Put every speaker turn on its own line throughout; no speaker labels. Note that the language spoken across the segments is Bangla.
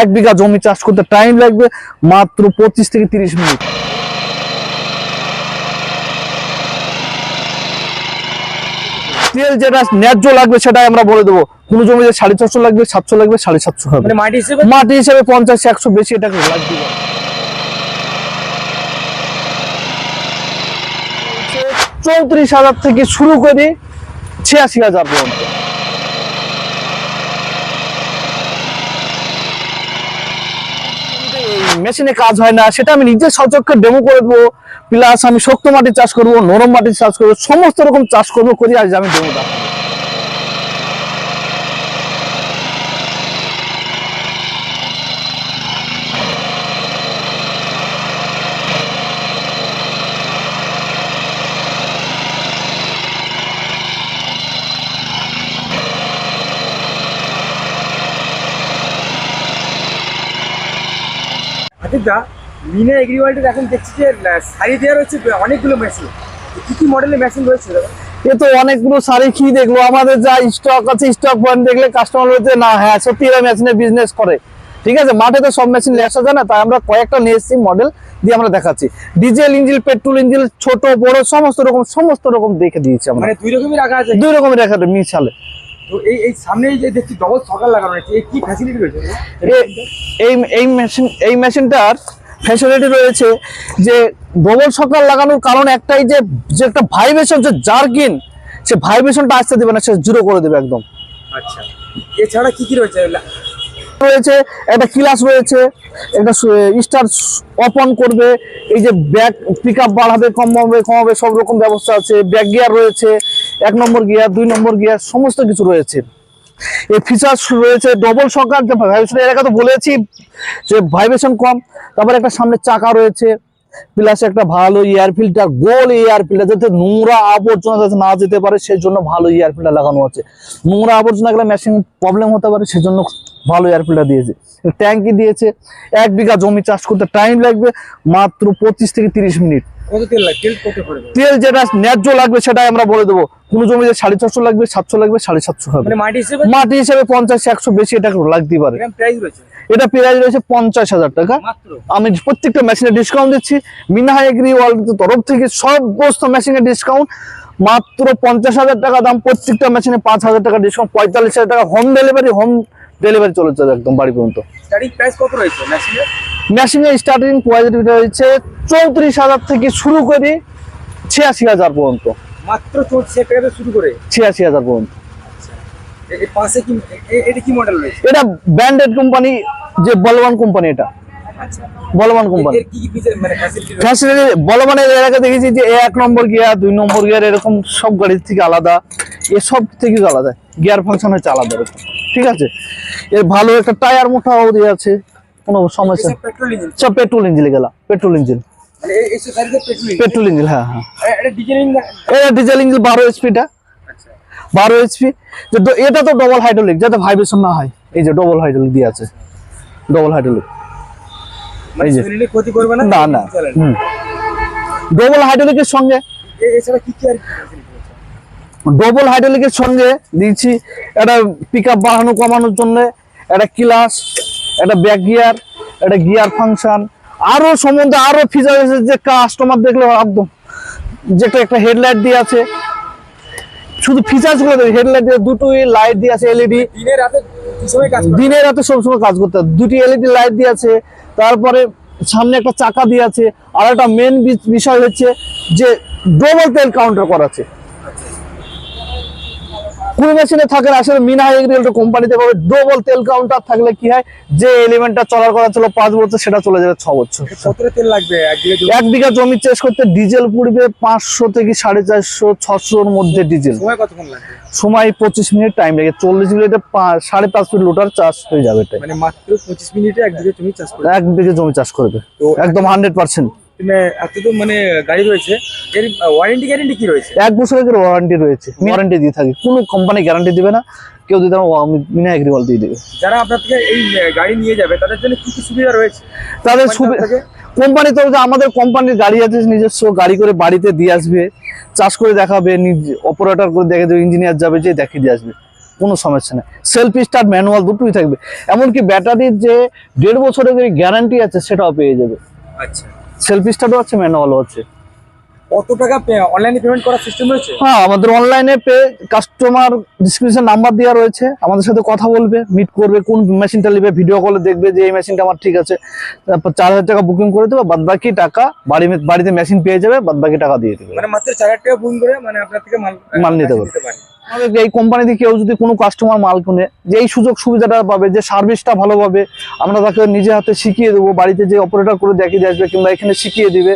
এক বিঘা জমি চাষ করতে টাইম লাগবে মাত্র পঁচিশ থেকে তিরিশ মিনিট। তেল যেটা ন্যায্য লাগবে সেটাই আমরা বলে দেবো। কোনো জমিতে সাড়ে চারশো লাগবে সাতশো লাগবে সাড়ে সাতশো হবে।
মানে মাটি হিসেবে?
মাটি হিসেবে পঞ্চাশ একশো বেশি এটা লাগবে। চৌত্রিশ হাজার থেকে শুরু করে ছিয়াশি হাজার পর্যন্ত। মেশিনে কাজ হয় না, সেটা আমি নিজে সচক্ষে ডেমো করে দেবো। প্লাস আমি শক্ত মাটির চাষ করব, নরম মাটির চাষ করব, সমস্ত রকম চাষ করব, করি আজ আমি ডেমো
মিনা এগ্রিওয়ার্ল্ডের এখন দেখছি যে সারি দেওয়া রয়েছে অনেকগুলো মেশিন কি কি মডেলের মেশিন রয়েছে
এ তো অনেকগুলো শাড়ি কি দেখল? আমাদের যা স্টক আছে স্টক পয়েন্ট দেখলে কাস্টমার বলছে না হ্যাঁ সত্যি এরা মেশিনে বিজনেস করে। ঠিক আছে? মাঠে তো সব মেশিন আসা যায় না তাই আমরা কয়েকটা নিয়ে এসেছি মডেল দিয়ে আমরা দেখাচ্ছি। ডিজেল ইঞ্জিন পেট্রোল ইঞ্জিন ছোট বড় সমস্ত রকম সমস্ত রকম দেখে দিয়েছি আমরা।
মানে দুই রকমই রাখা আছে?
দুই রকমের দেখা মিশালে।
তো এই এই সামনে এই যে দেখছি ডবল সকাল লাগানো রয়েছে এই কি ফ্যাসিলিটি রয়েছে?
এই এই মেশিন এই মেশিনটার ফ্যাসিলিটি রয়েছে যে ডবল সকাল লাগানোর কারণ একটাই যে যে একটা ভাইব্রেশন যে জার্কিন সে ভাইব্রেশনটা আসতে দেবে না সে জিরো করে দেবে একদম।
আচ্ছা। এছাড়া কি কি রয়েছে?
রয়েছে একটা ক্লাস রয়েছে একটা স্টার অপন করবে এই যে ব্যাক পিক আপ বাড়াবে কমাবে কমাবে সব রকম ব্যবস্থা আছে ব্যাক গিয়ার রয়েছে এক নম্বর গিয়ার, দুই নম্বর গিয়ার, সমস্ত কিছু রয়েছে। এই ফিচার্স রয়েছে ডবল সকার যে ভাইব্রেশন আগে তো বলেছি যে ভাইব্রেশন কম, তারপরে একটা সামনে চাকা রয়েছে প্লাস একটা ভালো এয়ার ফিল্টার গোল এয়ার ফিল্টার যাতে নোংরা আবর্জনা যাতে না যেতে পারে সেই জন্য ভালো এয়ার ফিল্টার লাগানো আছে। নোংরা আবর্জনা গেলে মেশিন প্রবলেম হতে পারে, সেজন্য ভালো এয়ার ফিল্টার দিয়েছে। ট্যাঙ্কি দিয়েছে, এক বিঘা জমি চাষ করতে টাইম লাগবে, মাত্র পঁচিশ থেকে তিরিশ মিনিট।
তেল
যেটা ন্যায্য লাগবে সেটাই আমরা বলে দেবো। কোনো জমিতে সাড়ে চারশো লাগবে সাতশো লাগবে সাড়ে সাতশো হবে।
মানে মাটি হিসেবে?
পঞ্চাশ একশো বেশি এটা লাগতেই পারে। এটা প্রাইস রয়েছে পঞ্চাশ হাজার টাকা। আমি প্রত্যেকটা মেশিনে ডিসকাউন্ট দিচ্ছি। মিনহা এগ্রি ওয়ার্ল্ডের তরফ থেকে সমস্ত মেশিনের ডিসকাউন্ট মাত্র পঞ্চাশ হাজার টাকা দাম প্রত্যেকটা মেশিনে পাঁচ হাজার টাকা ডিসকাউন্ট পঁয়তাল্লিশ হাজার টাকা। হোম ডেলিভারি হোম ডেলিভারি চলে যাবে একদম বাড়ি পর্যন্ত।
প্রাইস কত রয়েছে মেশিনের
মেশিনের স্টার্টিং কোয়ালিটি রয়েছে চৌত্রিশ হাজার থেকে শুরু করে ছিয়াশি হাজার পর্যন্ত।
মাত্র চৌত্রিশ টাকা থেকে শুরু করে?
ছিয়াশি হাজার পর্যন্ত।
এ- এটা কি মডেল রয়েছে?
এটা ব্র্যান্ডেড কোম্পানি যে বলবান কোম্পানি এটা।
আচ্ছা।
বলবান কোম্পানি
এর কি কি ফিচার মানে ফ্যাসিলিটি
বলবানের এর দেখেছি যে এক নম্বর গিয়ার দুই নম্বর গিয়ার এরকম সব গাড়ির থেকে আলাদা। এসব থেকে আলাদা। গিয়ার ফাংশন হচ্ছে আলাদা এরকম। ঠিক আছে? এর ভালো একটা টায়ার মোটাও দিয়ে আছে কোনো সমস্যা সব পেট্রোল ইঞ্জিন গেলা পেট্রোল ইঞ্জিন
পেট্রোল ইঞ্জিন
হ্যাঁ হ্যাঁ।
এটা ডিজেল ইঞ্জিন
এটা বারো এইচপিটা
আচ্ছা।
বারো এইচপি এটা তো ডবল হাইড্রোলিক যাতে ভাইব্রেশন না হয়। এই যে ডবল হাইড্রোলিক দিয়ে আছে। ডবল হাইড্রোলিক
মানে
এই যে।
ক্ষতি করবে না?
না না। ডবল হাইড্রোলিকের সঙ্গে? ডবল হাইড্রোলিকের সঙ্গে দিচ্ছি একটা পিক আপ বাড়ানো কমানোর জন্য। একটা ক্লাস একটা ব্যাক গিয়ার একটা গিয়ার ফাংশন আরও সম্বন্ধে আরও ফিচার আছে যে কাস্টমার দেখলে একদম যেটা একটা হেডলাইট দিয়ে আছে। শুধু ফিচার্সগুলো দেখে হেডলাইট দিয়ে দুটোই লাইট দিয়ে আছে এলইডি
দিনে রাতে দু সময় কাজ
রাতে সবসময় কাজ করতে দুটি এলইডি লাইট দিয়ে আছে তারপরে সামনে একটা চাকা দিয়ে আছে আর একটা মেন বিষয় হচ্ছে যে ডবল তেল কাউন্টার করা আছে। কোন মেশিনে থাকে না আসলে মিনা এগ্রিকালচার কোম্পানিতে পাবে ডবল তেল কাউন্টার থাকলে কি হয়? যে এলিমেন্টটা চলার করা ছিল পাঁচ বছর সেটা চলে যাবে ছ বছর।
তেল লাগবে?
এক বিঘা জমি? চাষ করতে ডিজেল পড়বে পাঁচশো থেকে সাড়ে চারশো ছশোর মধ্যে ডিজেল
সময়
পঁচিশ মিনিট টাইম লাগে চল্লিশ মিনিটে সাড়ে পাঁচ ফিট লোটার চাষ হয়ে যাবে
মানে
এক বিঘে জমি চাষ করবে? একদম হান্ড্রেড পার্সেন্ট
তুমি এত তো মানে গাড়ি রয়েছে। এর ওয়ারেন্টি গ্যারেন্টি কি রয়েছে?
এক বছরের ওয়ারেন্টি রয়েছে। ওয়ারেন্টি দিয়ে থাকি। কোনো কোম্পানি গ্যারান্টি দিবে না। কেউ দিতে এগ্রিওয়াল দিয়ে দেবে।
যারা আপনার থেকে এই গাড়ি নিয়ে যাবে তাদের জন্য কি কি সুবিধা রয়েছে?
তাদের সুবিধা কোম্পানি তো আমাদের কোম্পানির গাড়ি আছে নিজস্ব গাড়ি করে বাড়িতে দিয়ে আসবে। চাষ করে দেখাবে অপারেটর করে দেখে দেবে ইঞ্জিনিয়ার যাবে যে দেখিয়ে দিয়ে আসবে। কোনো সমস্যা নেই। সেলফ স্টার্ট ম্যানুয়াল দুটোই থাকবে। এমনকি ব্যাটারির যে দেড় বছরের গ্যারান্টি আছে সেটাও পেয়ে যাবে।
আচ্ছা।
সেলফ স্টার্টও আছে ম্যানুয়ালও আছে।
কত টাকা অনলাইনে পেমেন্ট করার সিস্টেম রয়েছে?
হ্যাঁ আমাদের অনলাইনে পে কাস্টমার ডিসক্রিপশন নাম্বার দেওয়া রয়েছে। আমাদের সাথে কথা বলবে মিট করবে কোন মেশিনটা নেবে ভিডিও কলে দেখবে যে এই মেশিনটা আমার ঠিক আছে। তারপর চার হাজার টাকা বুকিং করে দেবে বাদ বাকি টাকা বাড়ি বাড়িতে মেশিন পেয়ে যাবে বাদ বাকি টাকা দিয়ে দেবে।
মানে মাত্র চার হাজার টাকা বুকিং করে মানে আপনার থেকে মাল
মাল নিতে
পারে
পারে। আমাদের এই কোম্পানি থেকে কেউ যদি কোনো কাস্টমার মাল কিনে যে এই সুযোগ সুবিধাটা পাবে যে সার্ভিসটা ভালো পাবে আমরা তাকে নিজে হাতে শিখিয়ে দেবো বাড়িতে যে অপারেটর করে দেখিয়ে দিয়ে আসবে কিংবা এখানে শিখিয়ে দিবে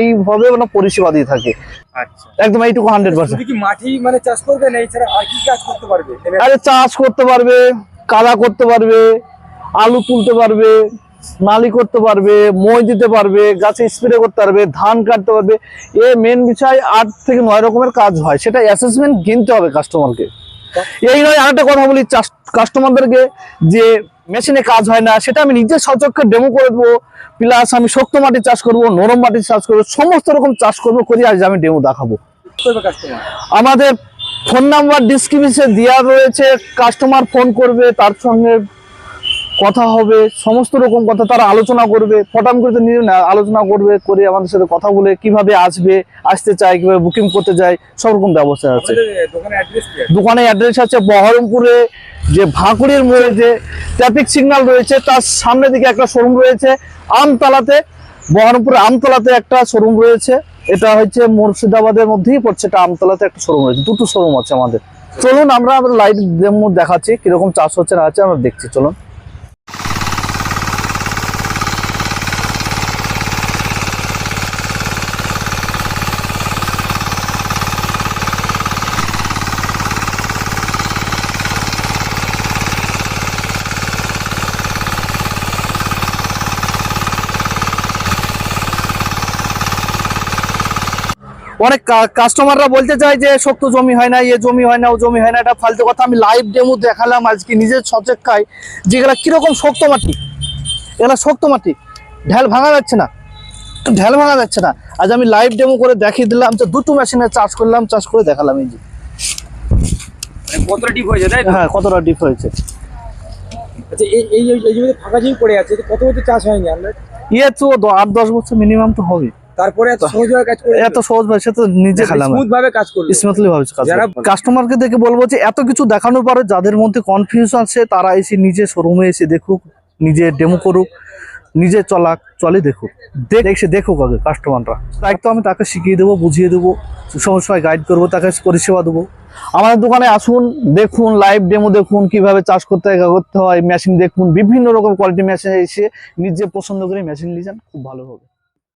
এইভাবে আমরা পরিষেবা দিয়ে থাকি।
আচ্ছা।
একদম এইটুকু হান্ড্রেড পার্সেন্ট
মাটি মানে চাষ করবে না এছাড়া আর কি কাজ করতে পারবে?
আরে চাষ করতে পারবে কাদা করতে পারবে আলু তুলতে পারবে নালি করতে পারবে মই দিতে পারবে গাছে স্প্রে করতে পারবে ধান কাটতে পারবে। এ মেন বিষয় আট থেকে নয় রকমের কাজ হয় সেটা অ্যাসেসমেন্ট কিনতে হবে কাস্টমারকে এই নয় আরেকটা কথা বলি কাস্টমারদেরকে যে মেশিনে কাজ হয় না সেটা আমি নিজে সচক্ষে ডেমো করে দেবো প্লাস আমি শক্ত মাটি চাষ করব নরম মাটির চাষ করব সমস্ত রকম চাষ করব করি আজ আমি ডেমো দেখাবো। আমাদের ফোন নাম্বার ডিসক্রিপশনে দেওয়া রয়েছে কাস্টমার ফোন করবে তার সঙ্গে কথা হবে সমস্ত রকম কথা তারা আলোচনা করবে ফটাম করতে নিয়ে না আলোচনা করবে করে আমাদের সাথে কথা বলে কীভাবে আসবে আসতে চায় কীভাবে বুকিং করতে যায় সব রকম ব্যবস্থা আছে? দোকানে অ্যাড্রেস আছে? বহরমপুরে যে ভাঁকুড়ির মোড়ে যে ট্রাফিক সিগন্যাল রয়েছে তার সামনে দিকে একটা শোরুম রয়েছে আমতলাতে বহরমপুরে আমতলাতে একটা শোরুম রয়েছে। এটা হচ্ছে মুর্শিদাবাদের মধ্যেই পড়ছে এটা আমতলাতে একটা শোরুম রয়েছে দুটো শোরুম আছে আমাদের। চলুন আমরা লাইট দেখাচ্ছি কীরকম চাষ হচ্ছে না আছে আমরা দেখছি চলুন। অনেক কাস্টমাররা বলতে চায় যে শক্ত জমি হয় না এ জমি হয় না ও জমি হয় না। এটা ফালতু কথা। আমি লাইভ ডেমো দেখালাম আজকে নিজের সচেক্ষায় যেগুলা কীরকম শক্ত মাটি? এগুলা শক্ত মাটি। ঢেল ভাঙা যাচ্ছে না। ঢেল ভাঙা যাচ্ছে না। আজ আমি লাইভ ডেমো করে দেখিয়ে দিলাম যে দুটো মেশিনে চাষ করলাম চাষ করে দেখালাম এই যে।
মানে কতটা ডিপ হয়েছে
হ্যাঁ কতটা ডিপ হয়েছে।
আচ্ছা এই এই জমিতে ফাঁকা জমি পড়ে আছে কত বছর চাষ হয়নি? আমরা
ইয়ে তো আট দশ বছর মিনিমাম তো হবে।
তারপরে এত সহজভাবে কাজ করে
এত সহজ ভাবে সে তো নিজে খেলাম।
স্মুথ কাজ করবে
স্মুথলি ভাবে কাজ
যারা-
কাস্টমারকে দেখে বলব যে এত কিছু দেখানোর পরে যাদের মধ্যে কনফিউশন আছে তারা এসে নিজে শোরুমে এসে দেখুক নিজে ডেমো করুক নিজে চলাক চলে দেখুক। দেখুক আগে কাস্টমাররা আমি তাকে শিখিয়ে দেবো বুঝিয়ে দেবো সবসময় গাইড করব তাকে পরিষেবা দেবো। আমাদের দোকানে আসুন দেখুন লাইভ ডেমো দেখুন কীভাবে চাষ করতে হয়, করতে হয় মেশিন দেখুন বিভিন্ন রকম কোয়ালিটি মেশিন এসে নিজে পছন্দ করে মেশিন নিয়ে যান খুব ভালো হবে।